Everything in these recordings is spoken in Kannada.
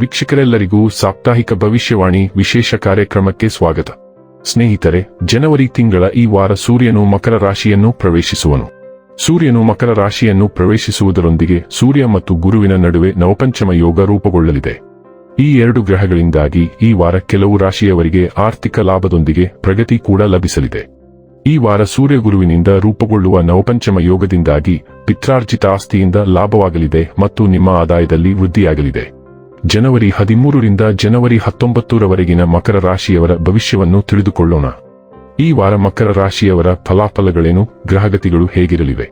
ವೀಕ್ಷಕರೆಲ್ಲರಿಗೂ ಸಾಪ್ತಾಹಿಕ ಭವಿಷ್ಯವಾಣಿ ವಿಶೇಷ ಕಾರ್ಯಕ್ರಮಕ್ಕೆ ಸ್ವಾಗತ. ಸ್ನೇಹಿತರೆ, ಜನವರಿ ತಿಂಗಳ ಈ ವಾರ ಸೂರ್ಯನು ಮಕರ ರಾಶಿಯನ್ನು ಪ್ರವೇಶಿಸುವನು. ಸೂರ್ಯನು ಮಕರ ರಾಶಿಯನ್ನು ಪ್ರವೇಶಿಸುವುದರೊಂದಿಗೆ ಸೂರ್ಯ ಮತ್ತು ಗುರುವಿನ ನಡುವೆ ನವಪಂಚಮ ಯೋಗ ರೂಪುಗೊಳ್ಳಲಿದೆ. ಈ ಎರಡು ಗ್ರಹಗಳಿಂದಾಗಿ ಈ ವಾರ ಕೆಲವು ರಾಶಿಯವರಿಗೆ ಆರ್ಥಿಕ ಲಾಭದೊಂದಿಗೆ ಪ್ರಗತಿ ಕೂಡ ಲಭಿಸಲಿದೆ. ಈ ವಾರ ಸೂರ್ಯ ಗುರುವಿನಿಂದ ರೂಪುಗೊಳ್ಳುವ ನವಪಂಚಮ ಯೋಗದಿಂದಾಗಿ ಪಿತ್ರಾರ್ಜಿತ ಆಸ್ತಿಯಿಂದ ಲಾಭವಾಗಲಿದೆ ಮತ್ತು ನಿಮ್ಮ ಆದಾಯದಲ್ಲಿ ವೃದ್ಧಿಯಾಗಲಿದೆ. ಜನವರಿ ಹದಿಮೂರರಿಂದ ಜನವರಿ ಹತ್ತೊಂಬತ್ತರವರೆಗಿನ ಮಕರ ರಾಶಿಯವರ ಭವಿಷ್ಯವನ್ನು ತಿಳಿದುಕೊಳ್ಳೋಣ. ಈ ವಾರ ಮಕರ ರಾಶಿಯವರ ಫಲಾಫಲಗಳೇನು, ಗ್ರಹಗತಿಗಳು ಹೇಗಿರಲಿವೆ?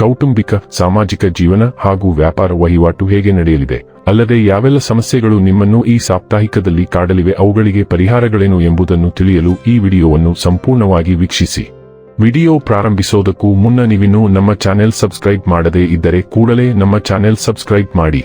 ಕೌಟುಂಬಿಕ, ಸಾಮಾಜಿಕ ಜೀವನ ಹಾಗೂ ವ್ಯಾಪಾರ ವಹಿವಾಟು ಹೇಗೆ ನಡೆಯಲಿದೆ? ಅಲ್ಲದೆ ಯಾವೆಲ್ಲ ಸಮಸ್ಯೆಗಳು ನಿಮ್ಮನ್ನು ಈ ಸಾಪ್ತಾಹಿಕದಲ್ಲಿ ಕಾಡಲಿವೆ, ಅವುಗಳಿಗೆ ಪರಿಹಾರಗಳೇನು ಎಂಬುದನ್ನು ತಿಳಿಯಲು ಈ ವಿಡಿಯೋವನ್ನು ಸಂಪೂರ್ಣವಾಗಿ ವೀಕ್ಷಿಸಿ. ವಿಡಿಯೋ ಪ್ರಾರಂಭಿಸೋದಕ್ಕೂ ಮುನ್ನ ನೀವಿನ್ನೂ ನಮ್ಮ ಚಾನೆಲ್ ಸಬ್ಸ್ಕ್ರೈಬ್ ಮಾಡದೇ ಇದ್ದರೆ ಕೂಡಲೇ ನಮ್ಮ ಚಾನೆಲ್ ಸಬ್ಸ್ಕ್ರೈಬ್ ಮಾಡಿ.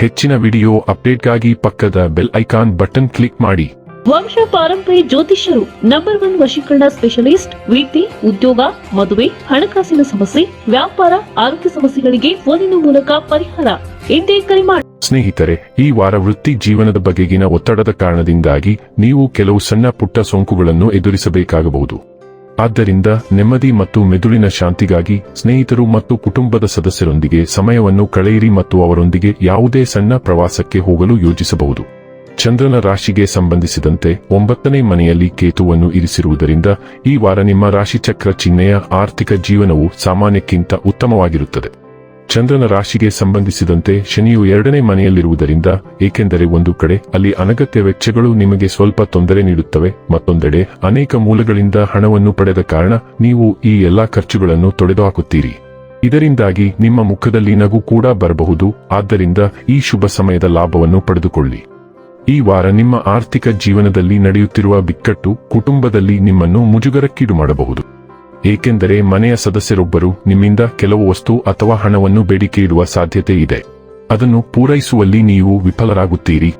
ಹೆಚ್ಚಿನ ವಿಡಿಯೋ ಅಪ್ಡೇಟ್ಗಾಗಿ ಪಕ್ಕದ ಬೆಲ್ ಐಕಾನ್ ಬಟನ್ ಕ್ಲಿಕ್ ಮಾಡಿ. ವಂಶ ಪಾರಂಪರ್ಯ ಜ್ಯೋತಿಷ್ಯರು ನಂಬರ್ ಒನ್ ವಶೀಕರಣ ಸ್ಪೆಷಲಿಸ್ಟ್ ವೃತ್ತಿ ಉದ್ಯೋಗ ಮದುವೆ ಹಣಕಾಸಿನ ಸಮಸ್ಯೆ ವ್ಯಾಪಾರ ಆರೋಗ್ಯ ಸಮಸ್ಯೆಗಳಿಗೆ ಫೋನಿನ ಮೂಲಕ ಪರಿಹಾರ. ಎಂದೇ ಕರೆ ಮಾಡಿ ಸ್ನೇಹಿತರೆ ಈ ವಾರ ವೃತ್ತಿ ಜೀವನದ ಬಗೆಗಿನ ಒತ್ತಡದ ಕಾರಣದಿಂದಾಗಿ ನೀವು ಕೆಲವು ಸಣ್ಣ ಪುಟ್ಟ ಸೋಂಕುಗಳನ್ನು ಎದುರಿಸಬೇಕಾಗಬಹುದು. ಆದ್ದರಿಂದ ನೆಮ್ಮದಿ ಮತ್ತು ಮೆದುಳಿನ ಶಾಂತಿಗಾಗಿ ಸ್ನೇಹಿತರು ಮತ್ತು ಕುಟುಂಬದ ಸದಸ್ಯರೊಂದಿಗೆ ಸಮಯವನ್ನು ಕಳೆಯಿರಿ ಮತ್ತು ಅವರೊಂದಿಗೆ ಯಾವುದೇ ಸಣ್ಣ ಪ್ರವಾಸಕ್ಕೆ ಹೋಗಲು ಯೋಜಿಸಬಹುದು. ಚಂದ್ರನ ರಾಶಿಗೆ ಸಂಬಂಧಿಸಿದಂತೆ ಒಂಬತ್ತನೇ ಮನೆಯಲ್ಲಿ ಕೇತುವನ್ನು ಇರಿಸಿರುವುದರಿಂದ ಈ ವಾರ ನಿಮ್ಮ ರಾಶಿಚಕ್ರ ಚಿಹ್ನೆಯ ಆರ್ಥಿಕ ಜೀವನವು ಸಾಮಾನ್ಯಕ್ಕಿಂತ ಉತ್ತಮವಾಗಿರುತ್ತದೆ. ಚಂದ್ರನ ರಾಶಿಗೆ ಸಂಬಂಧಿಸಿದಂತೆ ಶನಿಯು ಎರಡನೇ ಮನೆಯಲ್ಲಿರುವುದರಿಂದ, ಏಕೆಂದರೆ ಒಂದು ಕಡೆ ಅಲ್ಲಿ ಅನಗತ್ಯ ವೆಚ್ಚಗಳು ನಿಮಗೆ ಸ್ವಲ್ಪ ತೊಂದರೆ ನೀಡುತ್ತವೆ, ಮತ್ತೊಂದೆಡೆ ಅನೇಕ ಮೂಲಗಳಿಂದ ಹಣವನ್ನು ಪಡೆದ ಕಾರಣ ನೀವು ಈ ಎಲ್ಲಾ ಖರ್ಚುಗಳನ್ನು ತೊಡೆದುಹಾಕುತ್ತೀರಿ. ಇದರಿಂದಾಗಿ ನಿಮ್ಮ ಮುಖದಲ್ಲಿ ನಗು ಕೂಡ ಬರಬಹುದು, ಆದ್ದರಿಂದ ಈ ಶುಭ ಸಮಯದ ಲಾಭವನ್ನು ಪಡೆದುಕೊಳ್ಳಿ. ಈ ವಾರ ನಿಮ್ಮ ಆರ್ಥಿಕ ಜೀವನದಲ್ಲಿ ನಡೆಯುತ್ತಿರುವ ಬಿಕ್ಕಟ್ಟು ಕುಟುಂಬದಲ್ಲಿ ನಿಮ್ಮನ್ನು ಮುಜುಗರಕ್ಕೀಡು ಮಾಡಬಹುದು. ಏಕೆಂದರೆ ಮನೆಯ ಸದಸ್ಯರೊಬ್ಬರು ನಿಮ್ಮಿಂದ ಕೆಲವು ವಸ್ತು ಅಥವಾ ಹಣವನ್ನು ಬೇಡಿಕೆ ಇಡುವ ಸಾಧ್ಯತೆ ಇದೆ. ಅದನ್ನು ಪೂರೈಸುವಲ್ಲಿ ನೀವು ವಿಫಲರಾಗುತ್ತೀರಿ.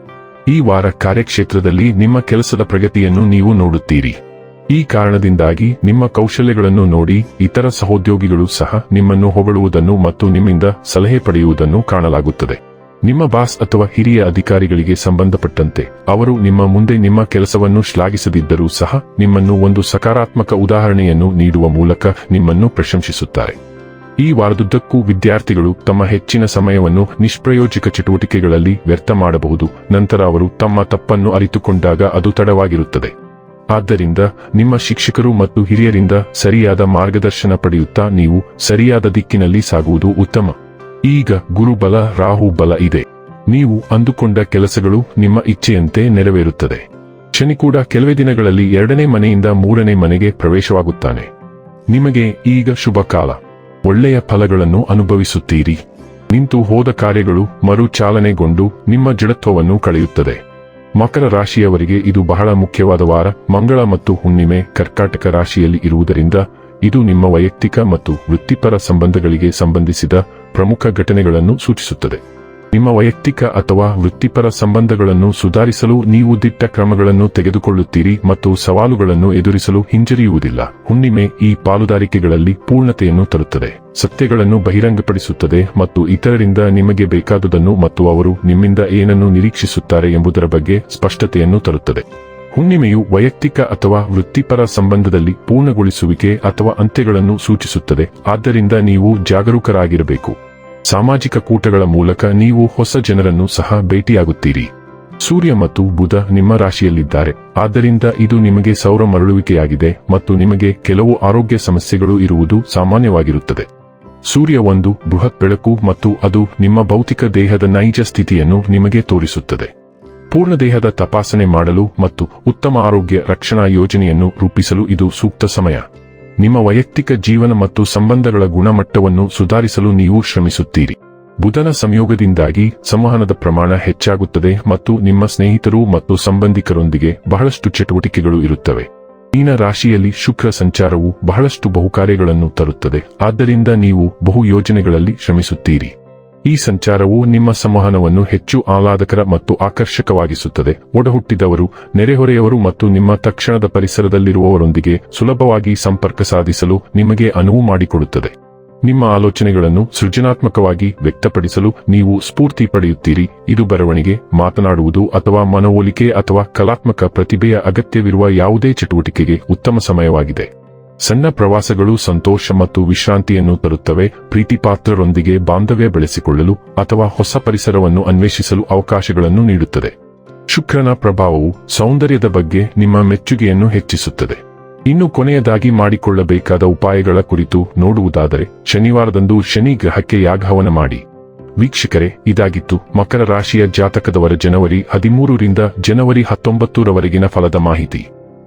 ಈ ವಾರ ಕಾರ್ಯಕ್ಷೇತ್ರದಲ್ಲಿ ನಿಮ್ಮ ಕೆಲಸದ ಪ್ರಗತಿಯನ್ನು ನೀವು ನೋಡುತ್ತೀರಿ. ಈ ಕಾರಣದಿಂದಾಗಿ ನಿಮ್ಮ ಕೌಶಲ್ಯಗಳನ್ನು ನೋಡಿ ಇತರ ಸಹೋದ್ಯೋಗಿಗಳು ಸಹ ನಿಮ್ಮನ್ನು ಹೊಗಳುವುದನ್ನು ಮತ್ತು ನಿಮ್ಮಿಂದ ಸಲಹೆ ಪಡೆಯುವುದನ್ನು ಕಾಣಲಾಗುತ್ತದೆ. ನಿಮ್ಮ ಬಾಸ್ ಅಥವಾ ಹಿರಿಯ ಅಧಿಕಾರಿಗಳಿಗೆ ಸಂಬಂಧಪಟ್ಟಂತೆ ಅವರು ನಿಮ್ಮ ಮುಂದೆ ನಿಮ್ಮ ಕೆಲಸವನ್ನು ಶ್ಲಾಘಿಸದಿದ್ದರೂ ಸಹ ನಿಮ್ಮನ್ನು ಒಂದು ಸಕಾರಾತ್ಮಕ ಉದಾಹರಣೆಯನ್ನು ನೀಡುವ ಮೂಲಕ ನಿಮ್ಮನ್ನು ಪ್ರಶಂಸಿಸುತ್ತಾರೆ. ಈ ವಾರದುದ್ದಕ್ಕೂ ವಿದ್ಯಾರ್ಥಿಗಳು ತಮ್ಮ ಹೆಚ್ಚಿನ ಸಮಯವನ್ನು ನಿಷ್ಪ್ರಯೋಜಕ ಚಟುವಟಿಕೆಗಳಲ್ಲಿ ವ್ಯರ್ಥ ಮಾಡಬಹುದು, ನಂತರ ಅವರು ತಮ್ಮ ತಪ್ಪನ್ನು ಅರಿತುಕೊಂಡಾಗ ಅದು ತಡವಾಗಿರುತ್ತದೆ. ಆದ್ದರಿಂದ ನಿಮ್ಮ ಶಿಕ್ಷಕರು ಮತ್ತು ಹಿರಿಯರಿಂದ ಸರಿಯಾದ ಮಾರ್ಗದರ್ಶನ ಪಡೆಯುತ್ತಾ ನೀವು ಸರಿಯಾದ ದಿಕ್ಕಿನಲ್ಲಿ ಸಾಗುವುದು ಉತ್ತಮ. ಈಗ ಗುರುಬಲ ರಾಹು ಬಲ ಇದೆ. ನೀವು ಅಂದುಕೊಂಡ ಕೆಲಸಗಳು ನಿಮ್ಮ ಇಚ್ಛೆಯಂತೆ ನೆರವೇರುತ್ತದೆ. ಶನಿ ಕೂಡ ಕೆಲವೇ ದಿನಗಳಲ್ಲಿ ಎರಡನೇ ಮನೆಯಿಂದ ಮೂರನೇ ಮನೆಗೆ ಪ್ರವೇಶವಾಗುತ್ತಾನೆ. ನಿಮಗೆ ಈಗ ಶುಭ ಕಾಲ. ಒಳ್ಳೆಯ ಫಲಗಳನ್ನು ಅನುಭವಿಸುತ್ತೀರಿ. ನಿಂತು ಹೋದ ಕಾರ್ಯಗಳು ಮರುಚಾಲನೆಗೊಂಡು ನಿಮ್ಮ ಜಡತ್ವವನ್ನು ಕಳೆಯುತ್ತದೆ. ಮಕರ ರಾಶಿಯವರಿಗೆ ಇದು ಬಹಳ ಮುಖ್ಯವಾದ ವಾರ. ಮಂಗಳ ಮತ್ತು ಹುಣ್ಣಿಮೆ ಕರ್ಕಾಟಕ ರಾಶಿಯಲ್ಲಿ ಇರುವುದರಿಂದ ಇದು ನಿಮ್ಮ ವೈಯಕ್ತಿಕ ಮತ್ತು ವೃತ್ತಿಪರ ಸಂಬಂಧಗಳಿಗೆ ಸಂಬಂಧಿಸಿದ ಪ್ರಮುಖ ಘಟನೆಗಳನ್ನು ಸೂಚಿಸುತ್ತದೆ. ನಿಮ್ಮ ವೈಯಕ್ತಿಕ ಅಥವಾ ವೃತ್ತಿಪರ ಸಂಬಂಧಗಳನ್ನು ಸುಧಾರಿಸಲು ನೀವು ದಿಟ್ಟ ಕ್ರಮಗಳನ್ನು ತೆಗೆದುಕೊಳ್ಳುತ್ತೀರಿ ಮತ್ತು ಸವಾಲುಗಳನ್ನು ಎದುರಿಸಲು ಹಿಂಜರಿಯುವುದಿಲ್ಲ. ಹುಣ್ಣಿಮೆ ಈ ಪಾಲುದಾರಿಕೆಗಳಲ್ಲಿ ಪೂರ್ಣತೆಯನ್ನು ತರುತ್ತದೆ. ಸತ್ಯಗಳನ್ನು ಬಹಿರಂಗಪಡಿಸುತ್ತದೆ ಮತ್ತು ಇತರರಿಂದ ನಿಮಗೆ ಬೇಕಾದುದನ್ನು ಮತ್ತು ಅವರು ನಿಮ್ಮಿಂದ ಏನನ್ನು ನಿರೀಕ್ಷಿಸುತ್ತಾರೆ ಎಂಬುದರ ಬಗ್ಗೆ ಸ್ಪಷ್ಟತೆಯನ್ನು ತರುತ್ತದೆ. ಹುಣ್ಣಿಮೆಯು ವೈಯಕ್ತಿಕ ಅಥವಾ ವೃತ್ತಿಪರ ಸಂಬಂಧದಲ್ಲಿ ಪೂರ್ಣಗೊಳಿಸುವಿಕೆ ಅಥವಾ ಅಂತ್ಯಗಳನ್ನು ಸೂಚಿಸುತ್ತದೆ. ಆದ್ದರಿಂದ ನೀವು ಜಾಗರೂಕರಾಗಿರಬೇಕು. ಸಾಮಾಜಿಕ ಕೂಟಗಳ ಮೂಲಕ ನೀವು ಹೊಸ ಜನರನ್ನು ಸಹ ಭೇಟಿಯಾಗುತ್ತೀರಿ. ಸೂರ್ಯ ಮತ್ತು ಬುಧ ನಿಮ್ಮ ರಾಶಿಯಲ್ಲಿದ್ದಾರೆ. ಆದ್ದರಿಂದ ಇದು ನಿಮಗೆ ಸೌರ ಮರಳುವಿಕೆಯಾಗಿದೆ ಮತ್ತು ನಿಮಗೆ ಕೆಲವು ಆರೋಗ್ಯ ಸಮಸ್ಯೆಗಳು ಇರುವುದು ಸಾಮಾನ್ಯವಾಗಿರುತ್ತದೆ. ಸೂರ್ಯ ಒಂದು ಬೃಹತ್ ಬೆಳಕು ಮತ್ತು ಅದು ನಿಮ್ಮ ಭೌತಿಕ ದೇಹದ ನೈಜ ಸ್ಥಿತಿಯನ್ನು ನಿಮಗೆ ತೋರಿಸುತ್ತದೆ. ಪೂರ್ಣ ದೇಹದ ತಪಾಸಣೆ ಮಾಡಲು ಮತ್ತು ಉತ್ತಮ ಆರೋಗ್ಯ ರಕ್ಷಣಾ ಯೋಜನೆಯನ್ನು ರೂಪಿಸಲು ಇದು ಸೂಕ್ತ ಸಮಯ. ನಿಮ್ಮ ವೈಯಕ್ತಿಕ ಜೀವನ ಮತ್ತು ಸಂಬಂಧಗಳ ಗುಣಮಟ್ಟವನ್ನು ಸುಧಾರಿಸಲು ನೀವು ಶ್ರಮಿಸುತ್ತೀರಿ. ಬುಧನ ಸಂಯೋಗದಿಂದಾಗಿ ಸಂವಹನದ ಪ್ರಮಾಣ ಹೆಚ್ಚಾಗುತ್ತದೆ ಮತ್ತು ನಿಮ್ಮ ಸ್ನೇಹಿತರು ಮತ್ತು ಸಂಬಂಧಿಕರೊಂದಿಗೆ ಬಹಳಷ್ಟು ಚಟುವಟಿಕೆಗಳು ಇರುತ್ತವೆ. ಮೀನ ರಾಶಿಯಲ್ಲಿ ಶುಕ್ರ ಸಂಚಾರವು ಬಹಳಷ್ಟು ಬಹುಕಾರ್ಯಗಳನ್ನು ತರುತ್ತದೆ. ಆದ್ದರಿಂದ ನೀವು ಬಹು ಯೋಜನೆಗಳಲ್ಲಿ ಶ್ರಮಿಸುತ್ತೀರಿ. ಈ ಸಂಚಾರವು ನಿಮ್ಮ ಸಂವಹನವನ್ನು ಹೆಚ್ಚು ಆಹ್ಲಾದಕರ ಮತ್ತು ಆಕರ್ಷಕವಾಗಿಸುತ್ತದೆ. ಒಡಹುಟ್ಟಿದವರು, ನೆರೆಹೊರೆಯವರು ಮತ್ತು ನಿಮ್ಮ ತಕ್ಷಣದ ಪರಿಸರದಲ್ಲಿರುವವರೊಂದಿಗೆ ಸುಲಭವಾಗಿ ಸಂಪರ್ಕ ಸಾಧಿಸಲು ನಿಮಗೆ ಅನುವು ಮಾಡಿಕೊಡುತ್ತದೆ. ನಿಮ್ಮ ಆಲೋಚನೆಗಳನ್ನು ಸೃಜನಾತ್ಮಕವಾಗಿ ವ್ಯಕ್ತಪಡಿಸಲು ನೀವು ಸ್ಫೂರ್ತಿ ಪಡೆಯುತ್ತೀರಿ. ಇದು ಬರವಣಿಗೆ, ಮಾತನಾಡುವುದು ಅಥವಾ ಮನವೊಲಿಕೆ ಅಥವಾ ಕಲಾತ್ಮಕ ಪ್ರತಿಭೆಯ ಅಗತ್ಯವಿರುವ ಯಾವುದೇ ಚಟುವಟಿಕೆಗೆ ಉತ್ತಮ ಸಮಯವಾಗಿದೆ. ಸಣ್ಣ ಪ್ರವಾಸಗಳು ಸಂತೋಷ ಮತ್ತು ವಿಶ್ರಾಂತಿಯನ್ನು ತರುತ್ತವೆ, ಪ್ರೀತಿಪಾತ್ರರೊಂದಿಗೆ ಬಾಂಧವ್ಯ ಬೆಳೆಸಿಕೊಳ್ಳಲು ಅಥವಾ ಹೊಸ ಪರಿಸರವನ್ನು ಅನ್ವೇಷಿಸಲು ಅವಕಾಶಗಳನ್ನು ನೀಡುತ್ತದೆ. ಶುಕ್ರನ ಪ್ರಭಾವವು ಸೌಂದರ್ಯದ ಬಗ್ಗೆ ನಿಮ್ಮ ಮೆಚ್ಚುಗೆಯನ್ನು ಹೆಚ್ಚಿಸುತ್ತದೆ. ಇನ್ನು ಕೊನೆಯದಾಗಿ ಮಾಡಿಕೊಳ್ಳಬೇಕಾದ ಉಪಾಯಗಳ ಕುರಿತು ನೋಡುವುದಾದರೆ, ಶನಿವಾರದಂದು ಶನಿ ಗ್ರಹಕ್ಕೆ ಯಾಗಹವನ ಮಾಡಿ. ವೀಕ್ಷಕರೇ, ಇದಾಗಿತ್ತು ಮಕರ ರಾಶಿಯ ಜಾತಕದವರ ಜನವರಿ ಹದಿಮೂರರಿಂದ ಜನವರಿ ಹತ್ತೊಂಬತ್ತರವರೆಗಿನ ಫಲದ ಮಾಹಿತಿ.